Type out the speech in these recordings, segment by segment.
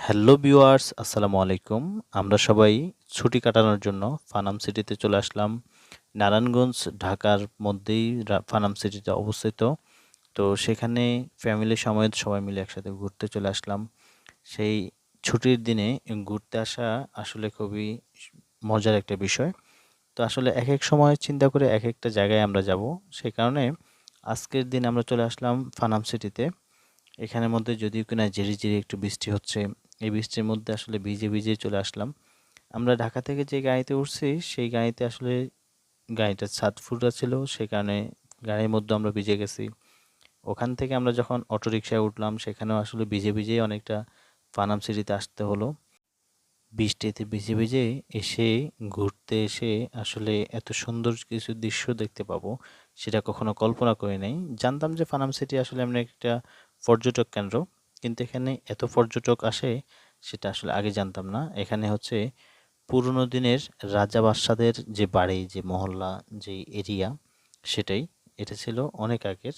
Hello viewers, আসসালামু আলাইকুম। আমরা সবাই ছুটি কাটানোর জন্য ফানাম সিটিতে চলে আসলাম। নারায়ণগঞ্জ, ঢাকার মধ্যেই ফানাম সিটিতে অবস্থিত। তো সেখানে ফ্যামিলি সমেত সবাই মিলে একসাথে ঘুরতে চলে আসলাম। সেই ছুটির দিনে ঘুরতে আসা আসলে খুবই মজার একটা বিষয়। তো আসলে এক এক সময় চিন্তা করে এক একটা জায়গায় আমরা যাব। সেই কারণে আজকের দিন আমরা চলে আসলাম ফানাম সিটিতে। এখানের মধ্যে যদিও কিনা ঝিরি ঝিরি একটু বৃষ্টি হচ্ছে, এই বৃষ্টির মধ্যে আসলে ভিজে ভিজে চলে আসলাম। আমরা ঢাকা থেকে যে গাড়িতে উঠছি, সেই গাড়িতে আসলে গাড়িটা ছাদ ফুটা ছিল সেই কারণে গাড়ির মধ্যে আমরা ভিজে গেছি। ওখান থেকে আমরা যখন অটো রিক্সায় উঠলাম, সেখানেও আসলে ভিজে ভিজেই অনেকটা পানাম সিটিতে আসতে হলো। বৃষ্টিতে ভিজে ভিজে এসে ঘুরতে এসে আসলে এত সুন্দর কিছু দৃশ্য দেখতে পাবো, সেটা কখনো কল্পনা করে নাই। জানতাম যে ফানাম সিটি আসলে এমন একটা পর্যটক কেন্দ্র। কিন্তু এখানে এত পর্যটক আসে, সেটা আসলে আগে জানতাম না। এখানে হচ্ছে পুরনো দিনের রাজা বাদশাদের যে বাড়ি, যে মহল্লা, যে এরিয়া, সেটাই। এটা ছিল অনেক আগের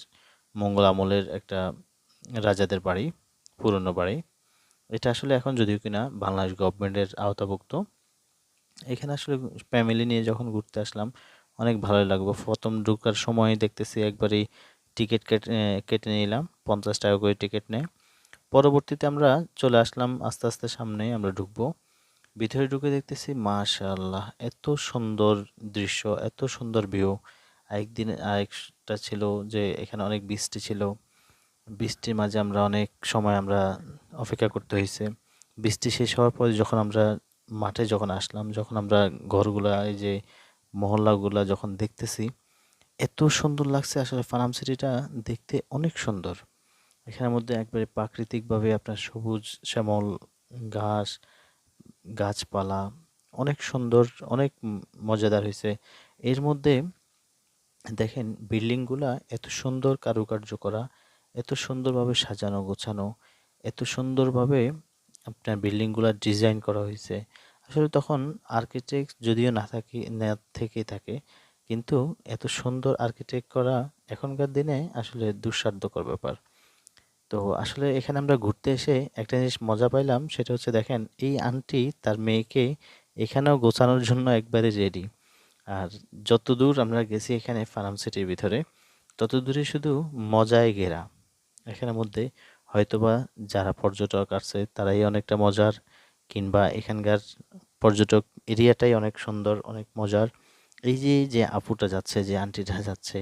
মঙ্গল আমলের একটা রাজাদের বাড়ি, পুরনো বাড়ি। এটা আসলে এখন যদিও কিনা বাংলাদেশ গভর্নমেন্টের আওতাভুক্ত। এখানে আসলে ফ্যামিলি নিয়ে যখন ঘুরতে আসলাম, অনেক ভালো লাগল প্রথম ঢুকার সময় দেখতেছি একবারই টিকিট কেটে কেটে নিলাম, পঞ্চাশ টাকা করে টিকিট নেয়। পরবর্তীতে আমরা চলে আসলাম, আস্তে আস্তে সামনে আমরা ঢুকবো। ভিতরে ঢুকে দেখতেছি, মাশাআল্লাহ, এত সুন্দর দৃশ্য, এত সুন্দর ভিউ। আরেকদিন, আরেকটা ছিল যে এখানে অনেক বৃষ্টি ছিল। বৃষ্টির মাঝে আমরা অনেক সময় আমরা অপেক্ষা করতে হয়েছে। বৃষ্টি শেষ হওয়ার পরে যখন আমরা মাঠে যখন আসলাম, যখন আমরা ঘরগুলা, এই যে মহল্লাগুলা যখন দেখতেছি এত সুন্দর লাগছে আসলে ফার্ম সিটিটা দেখতে অনেক সুন্দর। এখানের মধ্যে একবারে প্রাকৃতিকভাবে আপনার সবুজ শ্যামল ঘাস, গাছপালা, অনেক সুন্দর, অনেক মজাদার হয়েছে। এর মধ্যে দেখেন বিল্ডিংগুলা এত সুন্দর কারুকার্য করা, এত সুন্দরভাবে সাজানো, গোছানো, এত সুন্দরভাবে আপনার বিল্ডিংগুলা ডিজাইন করা হয়েছে। আসলে তখন আর্কিটেক্ট যদিও না থাকে, না থেকে থাকে কিন্তু এত সুন্দর আর্কিটেক্ট করা এখনকার দিনে আসলে দুঃসাধ্যকর ব্যাপার। তো আসলে এখানে আমরা ঘুরতে এসে একটা জিনিস মজা পাইলাম, সেটা হচ্ছে দেখেন, এই আন্টি তার মেয়েকে এখানেও গোছানোর জন্য একবারে রেডি আর যত দূর আমরা গেছি এখানে ফার্ম সিটির ভিতরে তত দূরে শুধু মজায় ঘেরা। এখানের মধ্যে হয়তোবা যারা পর্যটক আছে, তারাই অনেকটা মজার, কিংবা এখানকার পর্যটক এরিয়াটাই অনেক সুন্দর, অনেক মজার। এই যে যে আপুটা যাচ্ছে, যে আন্টিটা যাচ্ছে,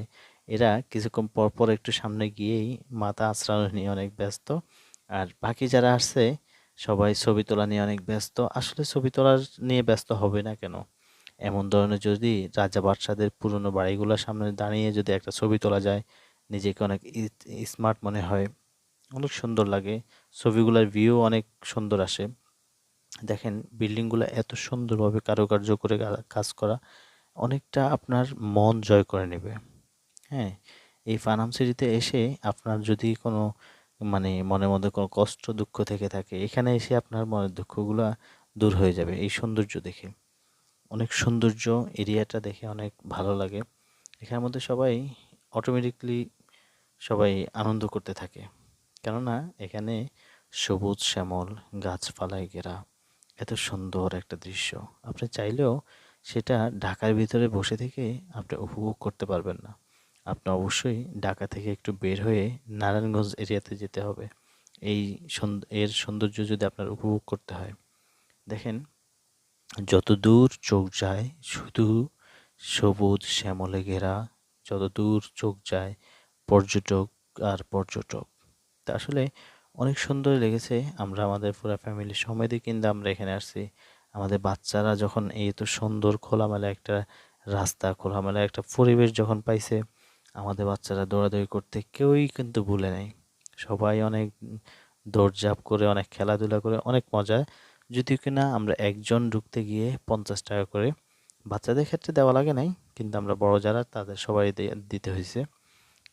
এরা কিছুক্ষণ পর পর একটু সামনে গিয়েই মাথা আশ্রয় নিয়ে অনেক ব্যস্ত। আর বাকি যারা আসছে, সবাই ছবি তোলা নিয়ে অনেক ব্যস্ত। আসলে ছবি তোলার নিয়ে ব্যস্ত হবে না কেন? এমন ধরনের যদি রাজা বাদশাদের পুরনো বাড়িগুলোর সামনে দাঁড়িয়ে যদি একটা ছবি তোলা যায়, নিজেকে অনেক স্মার্ট মনে হয়, অনেক সুন্দর লাগে। ছবিগুলোর ভিউ অনেক সুন্দর আসে। দেখেন, বিল্ডিংগুলো এত সুন্দরভাবে কারুকার্য করে কাজ করা। অনেকটা আপনার মন জয় করে নেবে। হ্যাঁ এই ফানাম সিটিতে এসে আপনার যদি কোনো মানে মনের মধ্যে কোনো কষ্ট, দুঃখ থেকে থাকে, এখানে এসে আপনার মনের দুঃখগুলো দূর হয়ে যাবে এই সৌন্দর্য দেখে। অনেক সৌন্দর্য এরিয়াটা দেখে অনেক ভালো লাগে। এখানের মধ্যে সবাই অটোমেটিকলি সবাই আনন্দ করতে থাকে। কেননা এখানে সবুজ শ্যামল গাছপালায় ঘেরা এত সুন্দর একটা দৃশ্য। আপনি চাইলেও সেটা ঢাকার ভিতরে বসে থেকে আপনি উপভোগ করতে পারবেন না। আপনি অবশ্যই ঢাকা থেকে একটু বের হয়ে নারায়ণগঞ্জ এরিয়াতে যেতে হবে। এই এর সৌন্দর্য যদি আপনার উপভোগ করতে হয়। দেখেন, যত দূর চোখ যায়, শুধু সবুজ শ্যামলে ঘেরা, যত দূর চোখ যায়, পর্যটক আর পর্যটক। তা আসলে অনেক সুন্দর লেগেছে। আমরা আমাদের পুরো ফ্যামিলির সমেতই কিন্তু আমরা এখানে আসছি। আমাদের বাচ্চারা যখন এই তো সুন্দর খোলামেলা একটা রাস্তা, খোলামেলা একটা পরিবেশ যখন পাইছে, আমাদের বাচ্চারা দৌড়াদৌড়ি করতে কেউই কিন্তু ভুলে নেই। সবাই অনেক দৌড়ঝাঁপ করে, অনেক খেলাধুলা করে, অনেক মজা। যদিও কিনা আমরা একজন ঢুকতে গিয়ে পঞ্চাশ টাকা করে বাচ্চাদের ক্ষেত্রে দেওয়া লাগে নাই, কিন্তু আমরা বড় যারা তাদের সবাই দিতে হয়েছে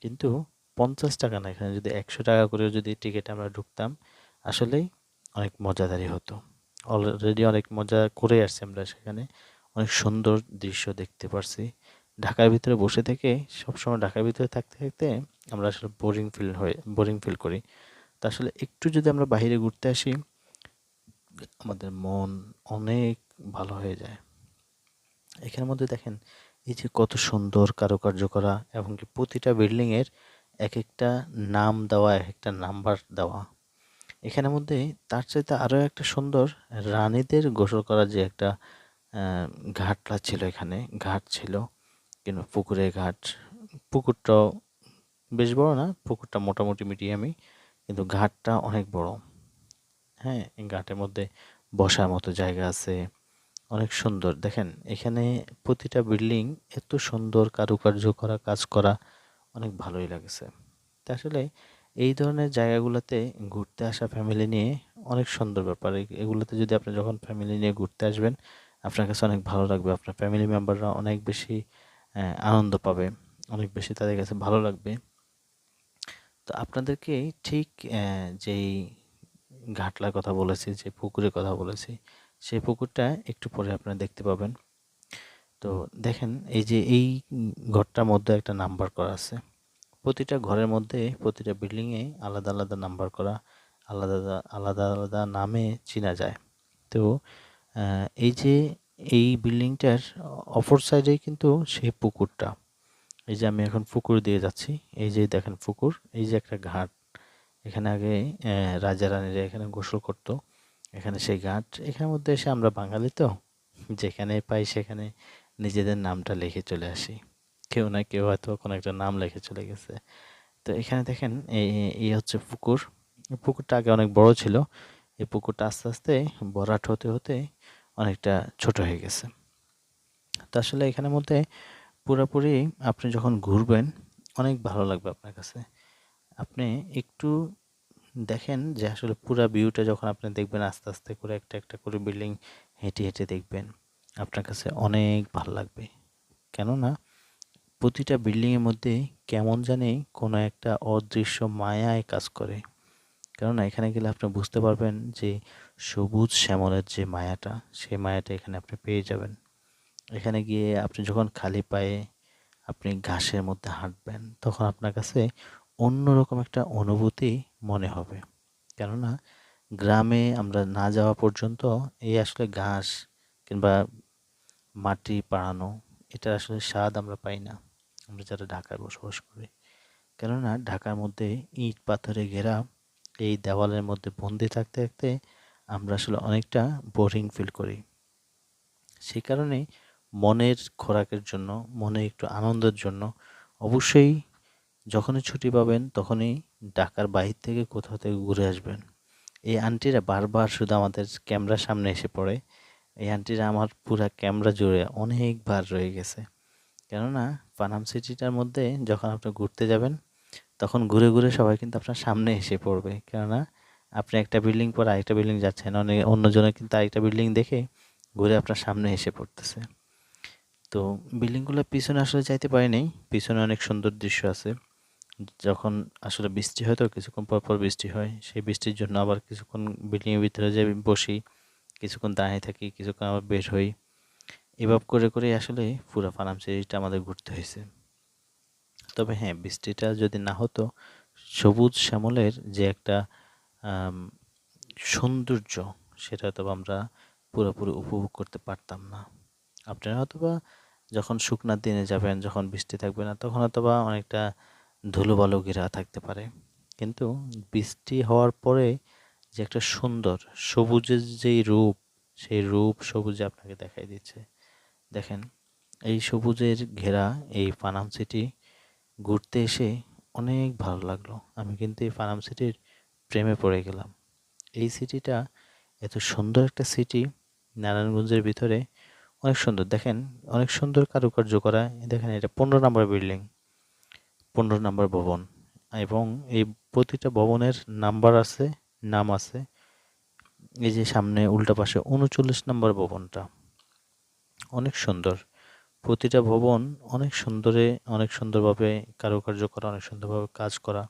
কিন্তু পঞ্চাশ টাকা না, এখানে যদি একশো টাকা করে যদি টিকিট আমরা ঢুকতাম, আসলেই অনেক মজাদারি হতো। অলরেডি অনেক মজা করে আসছি আমরা সেখানে। অনেক সুন্দর দৃশ্য দেখতে পারছি। ঢাকার ভিতরে বসে থেকে, সবসময় ঢাকার ভিতরে থাকতে থাকতে আমরা আসলে বোরিং ফিল হয়ে বোরিং ফিল করি। তা আসলে একটু যদি আমরা বাইরে ঘুরতে আসি, আমাদের মন অনেক ভালো হয়ে যায়। এখানের মধ্যে দেখেন, এই যে কত সুন্দর কারুকার্য করা এবং কি প্রতিটা বিল্ডিংয়ের এক একটা নাম দেওয়া, এক একটা নাম্বার দেওয়া। এখানের মধ্যে তার চাইতে আরও একটা সুন্দর রানীদের গোসল করার যে একটা ঘাটলা ছিল এখানে, ঘাট ছিল কিন্তু পুকুরে ঘাট। পুকুরটাও বেশ বড় না, পুকুরটা মোটামুটি মিডিয়ামই, কিন্তু ঘাটটা অনেক বড়। হ্যাঁ ঘাটের মধ্যে বসার মতো জায়গা আছে, অনেক সুন্দর। দেখেন, এখানে প্রতিটা বিল্ডিং এত সুন্দর কারুকার্য করা, কাজ করা, অনেক ভালোই লাগছে। তা আসলে এই ধরনের জায়গাগুলোতে ঘুরতে আসা ফ্যামিলি নিয়ে অনেক সুন্দর ব্যাপার। এগুলোতে যদি আপনি যখন ফ্যামিলি নিয়ে ঘুরতে আসবেন, আপনার কাছে অনেক ভালো লাগবে। আপনার ফ্যামিলি মেম্বাররা অনেক বেশি আনন্দ পাবে, অনেক বেশি তাদের কাছে ভালো লাগবে। তো আপনাদেরকে ঠিক যেই ঘাটলার কথা বলেছি, যে পুকুরের কথা বলেছি, সেই পুকুরটা একটু পরে আপনারা দেখতে পাবেন। তো দেখেন, এই যে এই ঘরটার মধ্যে একটা নাম্বার করা আছে। প্রতিটা ঘরের মধ্যে প্রতিটা বিল্ডিংয়ে আলাদা আলাদা নাম্বার করা, আলাদা আলাদা আলাদা নামে চেনা যায়। তো এই যে এই বিল্ডিংটার অপর সাইডে কিন্তু সেই পুকুরটা। এই যে আমি এখন পুকুর দিয়ে যাচ্ছি, এই যে দেখেন পুকুর, এই যে একটা ঘাট। এখানে আগে রাজা রানীরা এখানে গোসল করতো। এখানে সেই ঘাট, এখানের মধ্যে এসে আমরা বাঙালি তো। যেখানে পাই সেখানে নিজেদের নামটা লিখে চলে আসি। কেউ না কেউ হয়তো কোনো একটা নাম লেখে চলে গেছে। তো এখানে দেখেন এই হচ্ছে পুকুর। পুকুরটা আগে অনেক বড় ছিল। এই পুকুরটা আস্তে আস্তে বরাট হতে হতে অনেকটা ছোট হয়ে গেছে। তো আসলে এখানের মধ্যে পুরোপুরি আপনি যখন ঘুরবেন, অনেক ভালো লাগবে আপনার কাছে। আপনি একটু দেখেন যে আসলে পুরো ভিউটা যখন আপনি দেখবেন, আস্তে আস্তে করে একটা একটা করে বিল্ডিং হেঁটে হেঁটে দেখবেন, আপনার কাছে অনেক ভালো লাগবে। কেননা প্রতিটা বিল্ডিংয়ের মধ্যে কেমন জানি কোনো একটা অদৃশ্য মায়ায় কাজ করে। কেননা এখানে গেলে আপনি বুঝতে পারবেন যে সবুজ শ্যামলের যে মায়াটা, সেই মায়াটা এখানে আপনি পেয়ে যাবেন। এখানে গিয়ে আপনি যখন খালি পায়ে আপনি ঘাসের মধ্যে হাঁটবেন, তখন আপনার কাছে অন্যরকম একটা অনুভূতি মনে হবে। কেননা গ্রামে আমরা না যাওয়া পর্যন্ত এই আসলে ঘাস কিংবা মাটি পাড়ানো এটা আসলে স্বাদ আমরা পাই না। আমরা যারা ঢাকায় বসবাস করি। কেননা ঢাকার মধ্যে ইট, পাথরে ঘেরা, এই দেওয়ালের মধ্যে বন্দি থাকতে থাকতে আমরা আসলে অনেকটা বোরিং ফিল করি। সেই কারণে মনের খোরাকের জন্য, মনে একটু আনন্দের জন্য অবশ্যই যখনই ছুটি পাবেন তখনই ঢাকার বাহির থেকে কোথাও থেকে ঘুরে আসবেন। এই আন্টিরা বারবার শুধু আমাদের ক্যামেরার সামনে এসে পড়ে। এই আন্টিরা আমার পুরা ক্যামেরা জুড়ে অনেকবার রয়ে গেছে। কেননা পানাম সিটিটার মধ্যে যখন আপনি ঘুরতে যাবেন, তখন ঘুরে ঘুরে সবাই কিন্তু আপনার সামনে এসে পড়বে। কেননা আপনি একটা বিল্ডিং পর আরেকটা বিল্ডিং যাচ্ছেন অনেক অন্যজনে কিন্তু আরেকটা বিল্ডিং দেখে ঘুরে আপনার সামনে এসে পড়তেছে। তো বিল্ডিংগুলোর পিছনে আসলে যাইতে পারিনি, পিছনে অনেক সুন্দর দৃশ্য আছে। যখন আসলে বৃষ্টি হয় তো কিছুক্ষণ পর পর বৃষ্টি হয়, সেই বৃষ্টির জন্য আবার কিছুক্ষণ বিল্ডিংয়ের ভিতরে যাই বসি, কিছুক্ষণ দাঁড়িয়ে থাকি, কিছুক্ষণ আবার বের হই। এভাবে করে করে আসলে পুরো ফার্ম সিরিজটা আমাদের ঘুরতে হয়েছে। তবে হ্যাঁ বৃষ্টিটা যদি না হতো, সবুজ শ্যামলের যে একটা সৌন্দর্য, সেটা হয়তো আমরা পুরোপুরি উপভোগ করতে পারতাম না। আপনারা হয়তোবা যখন শুকনার দিনে যাবেন, যখন বৃষ্টি থাকবে না, তখন হয়তোবা অনেকটা ধুলোবালু ঘেরা থাকতে পারে। কিন্তু বৃষ্টি হওয়ার পরে যে একটা সুন্দর, সবুজের যেই রূপ, সেই রূপ সবুজে আপনাকে দেখাই দিচ্ছে। দেখেন, এই সবুজের ঘেরা এই পানাম সিটি ঘুরতে এসে অনেক ভালো লাগল। আমি কিন্তু এই পানাম সিটির প্রেমে পড়ে গেলাম। এই সিটিটা এত সুন্দর একটা সিটি, নারায়ণগঞ্জের ভিতরে অনেক সুন্দর। দেখেন, অনেক সুন্দর কারুকার্য করা। দেখেন, এটা পনেরো নম্বর বিল্ডিং, পনেরো নম্বর ভবন এবং এই প্রতিটা ভবনের নাম্বার আছে, নাম আছে। এই যে সামনে উল্টা পাশে উনচল্লিশ নম্বর ভবনটা। অনেক সুন্দর। প্রতিটা ভবন অনেক সুন্দরে, অনেক সুন্দরভাবে কারুকার্য করা, অনেক সুন্দরভাবে কাজ করা।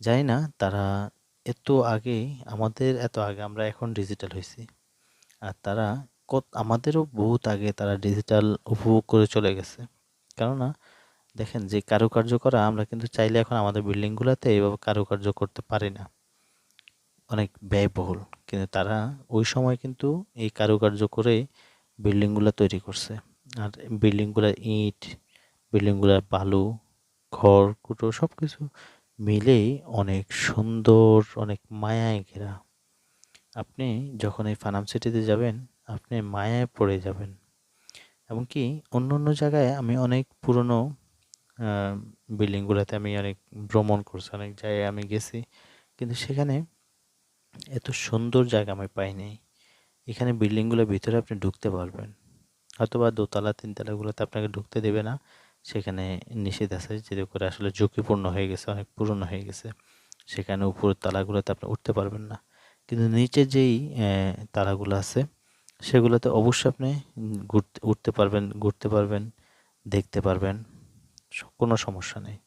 জানি না তারা এত আগে, আমাদের এত আগে আমরা এখন ডিজিটাল হয়েছি। আর তারা কত, আমাদেরও বহুত আগে তারা ডিজিটাল উপভোগ করে চলে গেছে। কেননা, দেখেন যে কারুকার্য করা আমরা কিন্তু চাইলে এখন আমাদের বিল্ডিংগুলোতে এইভাবে কারুকার্য করতে পারি না। অনেক ব্যয়বহুল। কিন্তু তারা ওই সময় কিন্তু এই কারুকার্য করে বিল্ডিংগুলো তৈরি করছে। আর বিল্ডিংগুলোর ইট, বিল্ডিংগুলোর বালু খড় কুটো সব কিছু মিলেই অনেক সুন্দর, অনেক মায়ায় ঘেরা। আপনি যখন এই ফার্ম সিটিতে যাবেন, আপনি মায়ায় পড়ে যাবেন। এমনকি অন্য অন্য জায়গায় আমি অনেক পুরনো বিল্ডিংগুলোতে আমি অনেক ভ্রমণ করছি, অনেক জায়গায় আমি গেছি। কিন্তু সেখানে এত সুন্দর জায়গা আমি পাইনি। এখানে বিল্ডিংগুলোর ভিতরে আপনি ঢুকতে পারবেন। হয়তোবা দোতলা, তিনতলাগুলোতে আপনাকে ঢুকতে দেবে না। সেখানে নিষেধ আছে যেতে করে আসলে ঝুঁকিপূর্ণ হয়ে গেছে, অনেক পুরনো হয়ে গেছে। সেখানে উপরের তালাগুলোতে আপনি উঠতে পারবেন না। কিন্তু নিচে যেই তালাগুলো আছে, সেগুলোতে অবশ্যই আপনি ঘুরতে, উঠতে পারবেন, ঘুরতে পারবেন, দেখতে পারবেন। কোনো সমস্যা নেই।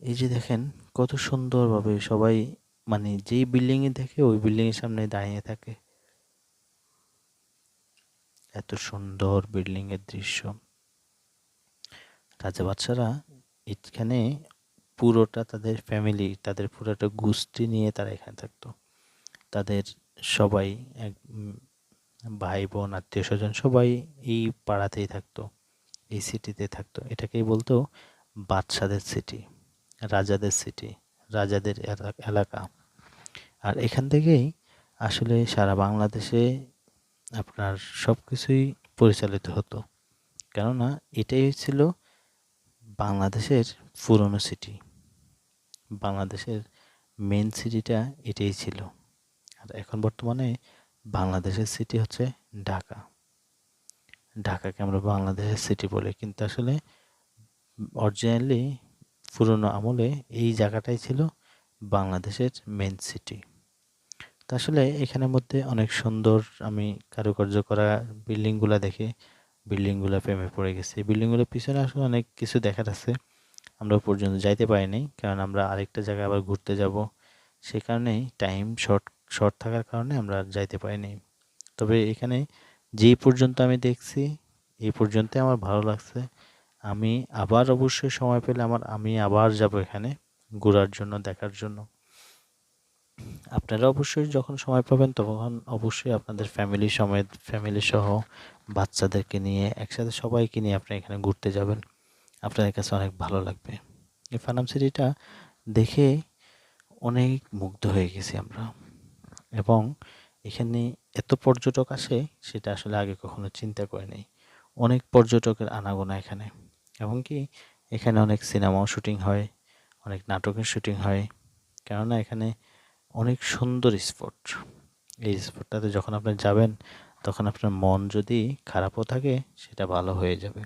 এই যে দেখেন, কত সুন্দরভাবে সবাই মানে যেই বিল্ডিংয়ে দেখে, ওই বিল্ডিংয়ের সামনে দাঁড়িয়ে থাকে। এত সুন্দর বিল্ডিংয়ের দৃশ্য। রাজা বাচ্চারা এখানে পুরোটা তাদের ফ্যামিলি তাদের পুরোটা গোষ্ঠী নিয়ে তারা এখানে থাকতো। তাদের সবাই এক ভাই বোন আত্মীয় স্বজন সবাই এই পাড়াতেই থাকতো, এই সিটিতে থাকতো। এটাকেই বলতো বাদশাদের সিটি রাজাদের সিটি রাজাদের এলাকা। আর এখান থেকেই আসলে সারা বাংলাদেশে আপনার সব কিছুই পরিচালিত হতো। কেননা এটাই ছিল বাংলাদেশের পুরনো সিটি বাংলাদেশের মেন সিটিটা এটাই ছিল। আর এখন বর্তমানে বাংলাদেশের সিটি হচ্ছে ঢাকা। ঢাকাকে আমরা বাংলাদেশের সিটি বলি। কিন্তু আসলে অরিজিনালি পুরনো আমলে এই জায়গাটাই ছিল বাংলাদেশের মেন সিটি আসলে এখানের মধ্যে অনেক সুন্দর আমি কারুকার্য করা বিল্ডিংগুলো দেখে। বিল্ডিংগুলো প্রেমে পড়ে গেছে। বিল্ডিংগুলোর পিছনে আসলে অনেক কিছু দেখার আছে। আমরা পর্যন্ত যাইতে পারিনি কারণ আমরা আরেকটা জায়গায় আবার ঘুরতে যাব। সে কারণেই টাইম শর্ট শর্ট থাকার কারণে আমরা যাইতে পারিনি তবে এখানে যেই পর্যন্ত আমি দেখছি, এই পর্যন্তই আমার ভালো লাগছে। আমি আবার অবশ্যই সময় পেলে আমার, আমি আবার যাব এখানে ঘোরার জন্য, দেখার জন্য। আপনারা অবশ্যই যখন সময় পাবেন তখন অবশ্যই আপনাদের ফ্যামিলি সমেত ফ্যামিলি সহ বাচ্চাদেরকে নিয়ে একসাথে সবাইকে নিয়ে আপনি এখানে ঘুরতে যাবেন। আপনাদের কাছে অনেক ভালো লাগবে। এই ফানাম সিটিটা দেখে অনেক মুগ্ধ হয়ে গেছি আমরা। এবং এখানে এত পর্যটক আসে, সেটা আসলে আগে কখনো চিন্তা করে নেই। অনেক পর্যটকের আনাগোনা এখানে। এবং কি, এখানে অনেক সিনেমাও শুটিং হয়, অনেক নাটকের শুটিং হয়। কেননা এখানে অনেক সুন্দর স্পট। এই স্পটটাতে যখন আপনি যাবেন, তখন আপনার মন যদি খারাপও থাকে, সেটা ভালো হয়ে যাবে।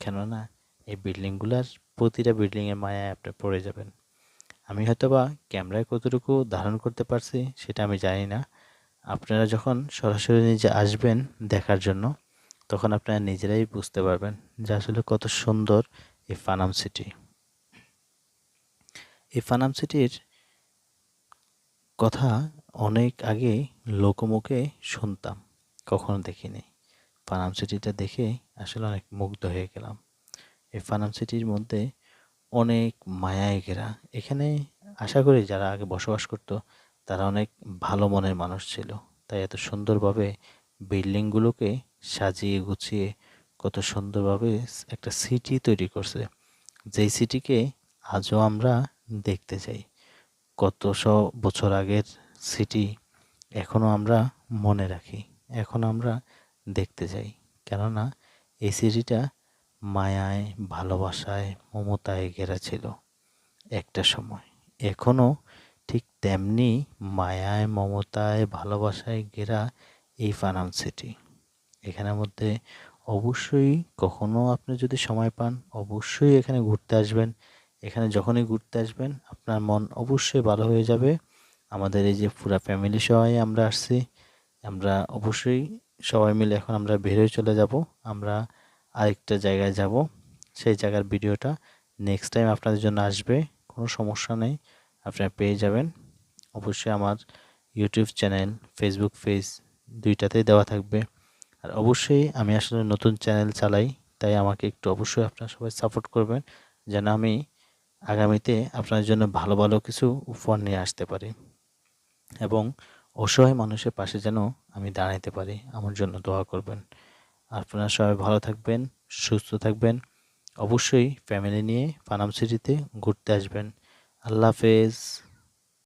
কেননা, এই বিল্ডিংগুলার প্রতিটা বিল্ডিংয়ের মায়ায় আপনি পড়ে যাবেন। আমি হয়তো বা ক্যামেরায় কতটুকু ধারণ করতে পারছি, সেটা আমি জানি না। আপনারা যখন সরাসরি নিজে আসবেন দেখার জন্য, তখন আপনারা নিজেরাই বুঝতে পারবেন যে আসলে কত সুন্দর এই ফানাম সিটি। এই ফানাম সিটির কথা অনেক আগে লোকমুখে শুনতাম, কখনো দেখিনি। ফানাম সিটিটা দেখে আসলে অনেক মুগ্ধ হয়ে গেলাম। এই ফানাম সিটির মধ্যে অনেক মায়ায় ঘেরা। এখানে আশা করি যারা আগে বসবাস করতো, তারা অনেক ভালো মনের মানুষ ছিল। তাই এত সুন্দরভাবে বিল্ডিংগুলোকে সাজিয়ে গুছিয়ে কত সুন্দরভাবে একটা সিটি তৈরি করছে। যেই সিটিকে আজও আমরা দেখতে চাই। কত শো বছর আগের সিটি এখনও আমরা মনে রাখি, এখন আমরা দেখতে যাই কেননা, এই সিটিটা মায়ায়, ভালোবাসায়, মমতায় ঘেরা ছিল একটা সময়। এখনও ঠিক তেমনি মায়ায়, মমতায়, ভালোবাসায় ঘেরা এই ফানাম সিটি। এখানের মধ্যে অবশ্যই কখনো আপনি যদি সময় পান, অবশ্যই এখানে ঘুরতে আসবেন। এখানে যখনই ঘুরতে আসবেন, আপনার মন অবশ্যই ভালো হয়ে যাবে। আমাদের এই যে পুরো ফ্যামিলি সবাই আমরা আসছি, আমরা অবশ্যই সবাই মিলে এখন আমরা বেরোয় চলে যাব, আমরা আরেকটা জায়গায় যাব। সেই জায়গার ভিডিওটা নেক্সট টাইম আপনাদের জন্য আসবে, কোনো সমস্যা নেই, আপনারা পেয়ে যাবেন। অবশ্যই আমার ইউটিউব চ্যানেল ফেসবুক পেজ দুইটাতেই দেওয়া থাকবে। আর অবশ্যই আমি আসলে নতুন চ্যানেল চালাই, তাই আমাকে একটু অবশ্যই আপনারা সবাই সাপোর্ট করবেন, যেন আমি আগামীতে আপনার জন্য ভালো ভালো কিছু উপহার নিয়ে আসতে পারি এবং অসহায় মানুষের পাশে যেন আমি দাঁড়াইতে পারি। আমার জন্য দোয়া করবেন। আপনারা সবাই ভালো থাকবেন, সুস্থ থাকবেন। অবশ্যই ফ্যামিলি নিয়ে পানাম সিটিতে ঘুরতে আসবেন। আল্লাহ হাফেজ।